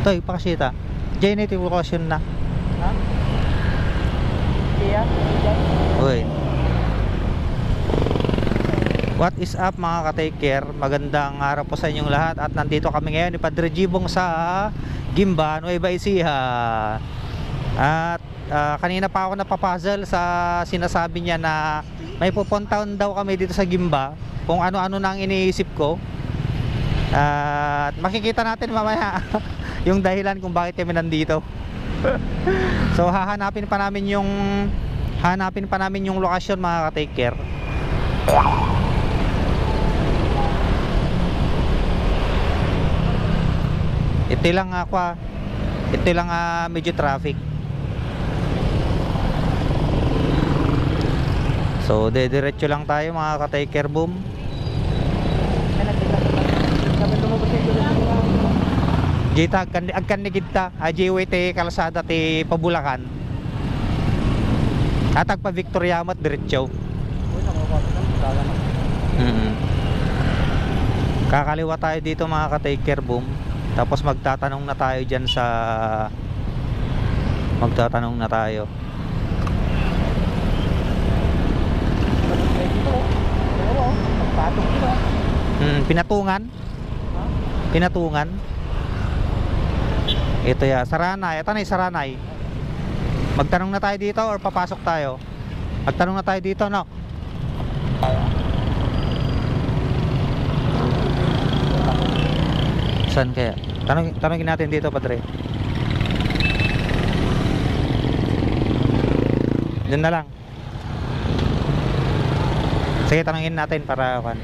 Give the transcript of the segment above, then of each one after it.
Toy, pakasita. Genitive location na. Ha? Kaya? Uy. What is up mga ka-take care? Magandang araw po sa inyong lahat at nandito kami ngayon ni Padre Jibong sa Gimba, Nueva Ecija. At ah, kanina pa ako napapuzzle sa sinasabi niya na may pupuntahan daw kami dito sa Gimba kung ano-ano na ang iniisip ko. At makikita natin mamaya yung dahilan kung bakit kami nandito. so hahanapin pa namin yung hanapin pa namin yung lokasyon mga ka-take care. Ito lang ako ah. Ito lang ah, medyo traffic. So, dediretso lang tayo mga ka-take care boom. Kami lumabas yung gulo nila. Jita, agkan agkan ni kita, ajiwe te kalsada te pabulakan. Atag pa Victoria Amat diretso. Mm. Kakaliwa tayo dito mga ka-take care boom. Tapos magtatanong na tayo diyan sa magtatanong na tayo. Tapos may dito. Pero, oh, patong dito. Mm, pinatungan, pinatungan. Ito ya, Saranay. Ito na Saranay. Magtanong na tayo dito or papasok tayo? Magtanong na tayo dito, no? Saan kaya? Tanong, tanongin natin dito, Padre. Diyan na lang. Sige, tanongin natin para kan.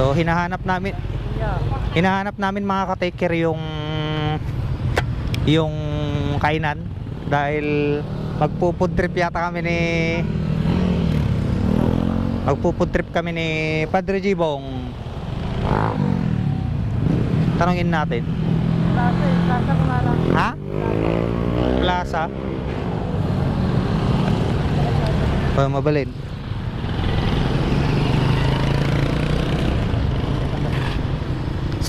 So, hinahanap namin hinahanap namin mga ka-take care yung yung kainan dahil magpo-food trip yata kami ni magpo-food trip kami ni Padre Jibong tanongin natin Plaza. Plaza lang. ha? Plaza? o mabalin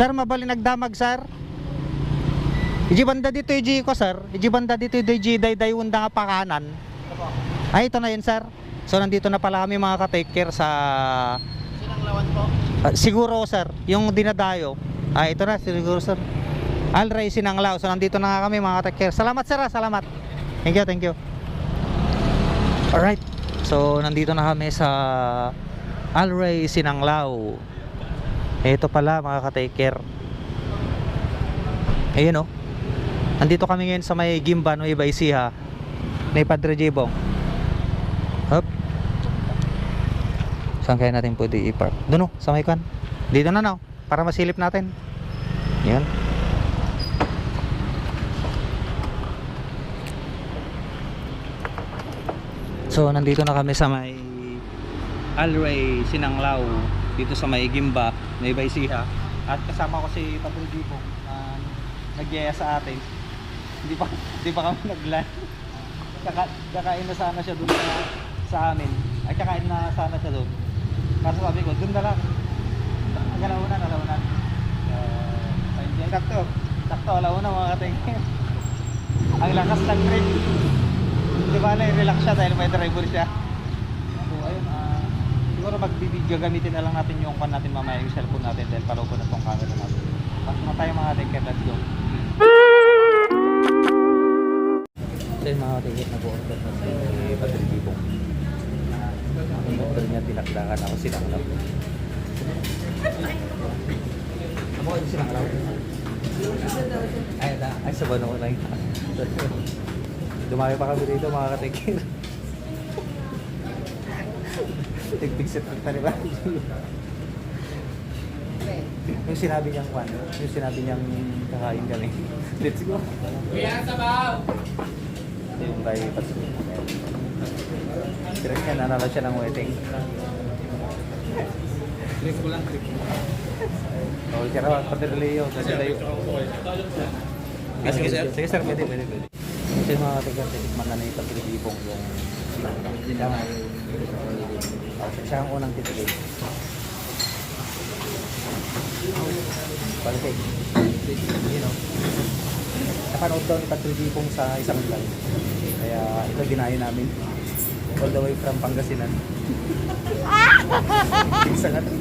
Sir, mabali nagdamag, sir. Iji banda dito iji ko, sir. Iji banda dito iji day day unda nga pakanan. Ay, ito na yun, sir. So, nandito na pala kami mga ka-take care sa... Sinang lawan po? Ah, siguro, sir, yung dinadayo. Ah, ito na, siguro, sir. Alray Sinanglaw. So, nandito na nga kami mga ka-take care. Salamat, sir. ah. Salamat. Thank you, thank you. Alright. So, nandito na kami sa Alray Sinanglaw. Ito pala mga ka-take care. Ayun oh. Nandito kami ngayon sa may Gimba Nueva Ecija ni Padre Jibong. Hop. Saan kaya natin pwede i-park? Doon oh, sa may kan. Dito na no, para masilip natin. Yan. So, nandito na kami sa may Alray Sinanglaw dito sa may Gimba, Nueva Ecija. At kasama ko si Padre Jibong na nagyaya sa atin. Hindi pa hindi pa kami naglan. Kaka, kakain na sana siya doon sa, sa amin. Ay kakain na sana siya doon. Kaso sabi ko, doon na lang. Ang alaunan, alaunan. Uh, enjoy. Sakto. Sakto, alaunan mga katingin. Ang lakas ng trip. Di ba na relax siya dahil may driver siya. Siguro magbibideo gamitin na lang natin yung pan natin mamaya yung cellphone natin dahil palubo na tong camera natin. Pasok na tayo mga ticket, let's go. So yung mga ticket na bu-order na si Padre Bibong. Ang order niya tinakdakan ako silang lang. Ako yung silang lang. Ay, ay sa bano ko lang. Dumami pa kami dito mga katikir. Tig-bigsit ang taliban. yung sinabi niyang kwan, yung sinabi niyang kakain kami. Let's go. Kuya, sabaw! Yung kay Patsu. Direct niya, nanalo siya ng wedding. Trip ko lang, trip ko. Oh, siya raw, pati tayo. Ah, sige, sir. Sige sir, pwede, pwede, pwede. Kasi mga katigas, titikman na ni Patri Bibong yung siya nga. Oh, siya ang unang titigil. Balisay. You know. Napanood daw ni Patrick Dipong sa isang vlog. Kaya ito ginayo namin. All the way from Pangasinan. Isa nga to.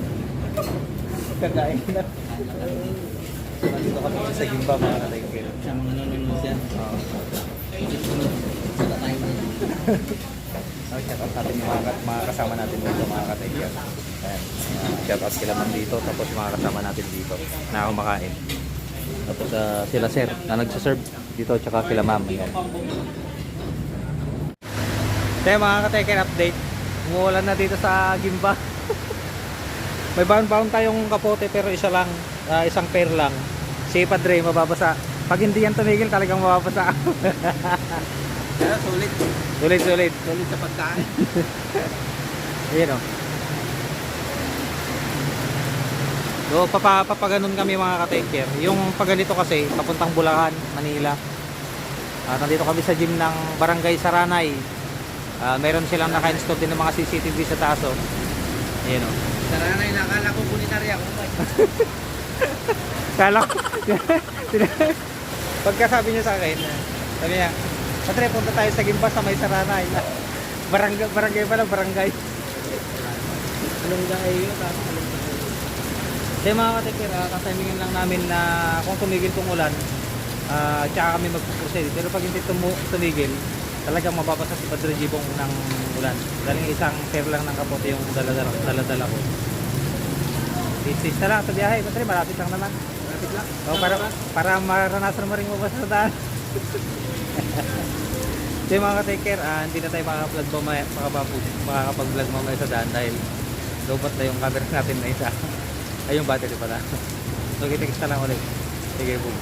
Kagain na. So, nandito kami sa Gimba mga kataigil. Sa mga nanonood yan. Tayo na. Oh, shout out natin yung mga, mga kasama natin dito, mga kataigyan. Ayan. Uh, shout out sila man dito, tapos mga kasama natin dito na kumakain. Tapos ah, sila sir na nagsaserve dito, tsaka kila ma'am. Ayan. Kaya mga ka-taker update, umuulan na dito sa Gimba. May baon-baon tayong kapote pero isa lang, ah, isang pair lang. Si Padre mababasa. Pag hindi yan tumigil talagang mababasa. Kaya sulit. sulit sulit. Sulit sa pagkain. Ayan o. So, papa, papaganon kami mga ka-taker. Yung paganito kasi, papuntang Bulacan, Manila. At nandito kami sa gym ng Barangay Saranay. Ah, meron silang naka-install din ng mga CCTV sa taas o. Ayan o. Saranay, nakala ko bunitarya ko ba? Kala ko. Pagka sabi niya sa akin, sabi niya, Patre, punta tayo sa Gimba sa may Saranay. Barangay, barangay pala, barangay. Anong gaya yun? Kaya mga katikir, uh, katimingan lang namin na kung tumigil tong ulan, ah tsaka kami mag-proceed. Pero pag hindi tumu- tumigil, talagang mababasa si Padre Jibong ng ulan. Dahil isang pair lang ng kapote yung daladala, daladala ko. Tis-tis na lang sa biyahe. Padre, malapit lang naman. Malapit lang. O, para, para maranasan mo rin mabasa sa daan. So yung mga ka-taker, ah, hindi na tayo makaka-vlog mamaya, makakapag-vlog mamaya sa daan dahil lobat na yung camera natin na isa. Ay yung battery pala. So, kita-kita lang ulit. Sige, boom.